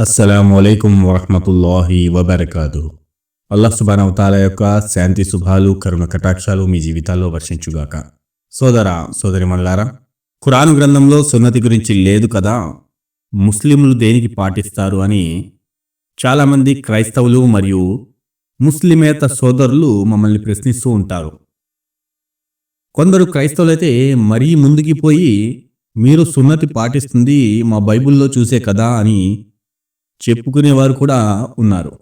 అస్సలం అయికం వరహమతుల్లాహి వబర్కాదు అల్లాహ్ సుబానవతాల యొక్క శాంతి శుభాలు కరుణ కటాక్షాలు మీ జీవితాల్లో వర్షించుగాక. సోదర సోదరి మల్లారా ఖురాను గ్రంథంలో సున్నతి గురించి లేదు కదా? ముస్లింలు దేనికి పాటిస్తారు అని చాలామంది క్రైస్తవులు మరియు ముస్లిమేత సోదరులు మమ్మల్ని ప్రశ్నిస్తూ ఉంటారు. కొందరు క్రైస్తవులైతే మరీ ముందుకి పోయి మీరు సున్నతి పాటిస్తుంది మా బైబిల్లో చూసే కదా అని చెప్పుకునేవారు కూడా ఉన్నారు.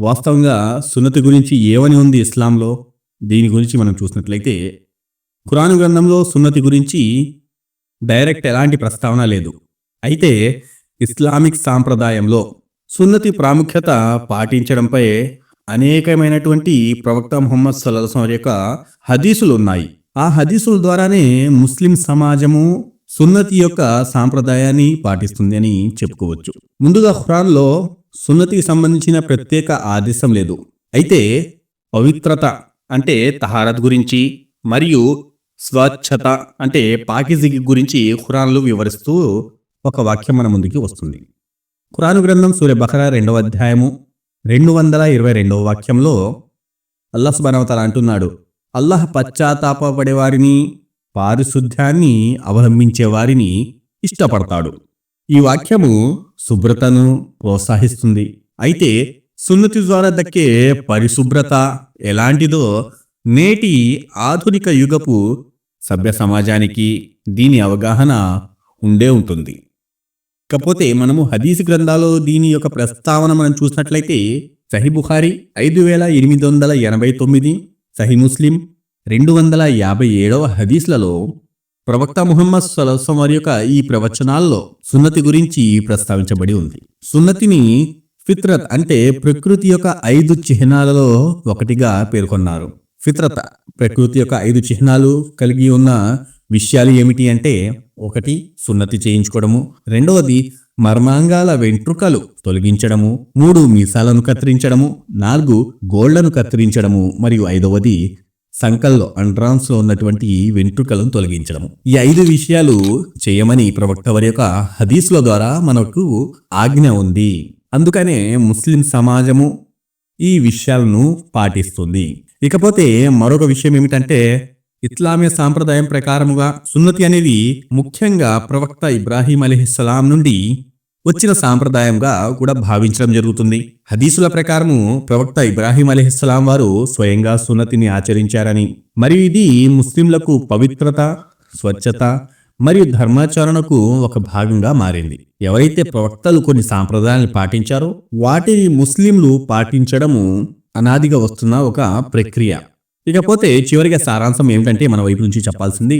వాస్తవంగా సున్నతి గురించి ఏమని ఉంది ఇస్లాంలో? దీని గురించి మనం చూసినట్లయితే ఖురాను గ్రంథంలో సున్నతి గురించి డైరెక్ట్ ఎలాంటి ప్రస్తావన లేదు. అయితే ఇస్లామిక్ సాంప్రదాయంలో సున్నతి ప్రాముఖ్యత పాటించడంపై అనేకమైనటువంటి ప్రవక్త ముహమ్మద్ సల్లాహం యొక్క హదీసులు ఉన్నాయి. ఆ హదీసుల ద్వారానే ముస్లిం సమాజము సున్నతి యొక్క సాంప్రదాయాన్ని పాటిస్తుంది అని చెప్పుకోవచ్చు. ముందుగా ఖురాన్లో సున్నతికి సంబంధించిన ప్రత్యేక ఆదేశం లేదు. అయితే పవిత్రత అంటే తహారత్ గురించి మరియు స్వచ్ఛత అంటే పాకిజీ గురించి ఖురాన్లు వివరిస్తూ ఒక వాక్యం మన ముందుకి వస్తుంది. ఖురాను గ్రంథం సూర్య బహరా రెండవ అధ్యాయము రెండు వందల ఇరవై రెండవ వాక్యంలో అల్లాహ్ సుబానవతాల అంటున్నాడు. అల్లాహ్ పశ్చాత్తాపడే వారిని పారిశుద్ధ్యాన్ని అవలంబించే వారిని ఇష్టపడతాడు. ఈ వాక్యము శుభ్రతను ప్రోత్సహిస్తుంది. అయితే సున్నతి ద్వారా దక్కే పరిశుభ్రత ఎలాంటిదో నేటి ఆధునిక యుగపు సభ్య సమాజానికి దీని అవగాహన ఉండే ఉంటుంది. కాకపోతే మనము హదీస్ గ్రంథాలో దీని యొక్క ప్రస్తావన మనం చూసినట్లయితే సహీ బుఖారి ఐదు వేల ఎనిమిది వందల ఎనభై తొమ్మిది సహీ ముస్లిం రెండు వందల యాభై ఏడవ హదీస్లలో ప్రవక్త ముహమ్మద్ సలహం వారి యొక్క ఈ ప్రవచనాల్లో సున్నతి గురించి ప్రస్తావించబడి ఉంది. సున్నతిని ఫిత్రత్ అంటే ప్రకృతి యొక్క ఐదు చిహ్నాలలో ఒకటిగా పేర్కొన్నారు. ఫిత్రత ప్రకృతి యొక్క ఐదు చిహ్నాలు కలిగి ఉన్న విషయాలు ఏమిటి అంటే ఒకటి సున్నతి చేయించుకోవడము. రెండవది మర్మాంగాల వెంట్రుకలు తొలగించడము. మూడు మీసాలను కత్తిరించడము. నాలుగు గోళ్ళను కత్తిరించడము. మరియు ఐదవది సంకల్లో అండ్రాన్స్లో ఉన్నటువంటి వెంట్రుకలను తొలగించడం. ఈ ఐదు విషయాలు చేయమని ప్రవక్త వారి యొక్క హదీస్లో ద్వారా మనకు ఆజ్ఞ ఉంది. అందుకనే ముస్లిం సమాజము ఈ విషయాలను పాటిస్తుంది. ఇకపోతే మరొక విషయం ఏమిటంటే ఇస్లామీయ సాంప్రదాయం ప్రకారముగా సున్నతి అనేది ముఖ్యంగా ప్రవక్త ఇబ్రాహీం అలీహిస్సలాం నుండి వచ్చిన సాంప్రదాయంగా కూడా భావించడం జరుగుతుంది. హదీసుల ప్రకారము ప్రవక్త ఇబ్రాహీం అలీహిస్సలాం వారు స్వయంగా సున్నతిని ఆచరించారని. మరియు ఇది ముస్లింలకు పవిత్రత స్వచ్ఛత మరియు ధర్మాచరణకు ఒక భాగంగా మారింది. ఎవరైతే ప్రవక్తలు కొన్ని సాంప్రదాయాలను పాటించారో వాటిని ముస్లింలు పాటించడము అనాదిగా వస్తున్న ఒక ప్రక్రియ. ఇకపోతే చివరిగా సారాంశం ఏమిటంటే మన వైపు నుంచి చెప్పాల్సింది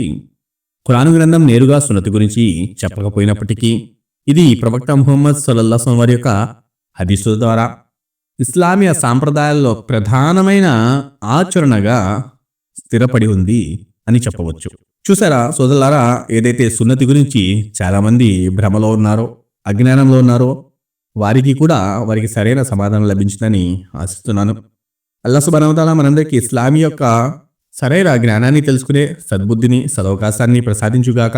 ఖురాను గ్రంథం నేరుగా సున్నతి గురించి చెప్పకపోయినప్పటికీ ఇది ప్రవక్త ముహమ్మద్ సొల్లల్లాహం వారి యొక్క హదీసు ద్వారా. ఇస్లామీయ సాంప్రదాయాల్లో ప్రధానమైన ఆచరణగా స్థిరపడి ఉంది అని చెప్పవచ్చు. చూసారా సోదరులారా ఏదైతే సున్నతి గురించి చాలామంది భ్రమలో ఉన్నారో అజ్ఞానంలో ఉన్నారో వారికి కూడా వారికి సరైన సమాధానం లభించిందని ఆశిస్తున్నాను. అల్లా సుబానవతాల మనందరికీ ఇస్లామీ యొక్క సరైన జ్ఞానాన్ని తెలుసుకునే సద్బుద్ధిని సదవకాశాన్ని ప్రసాదించుగాక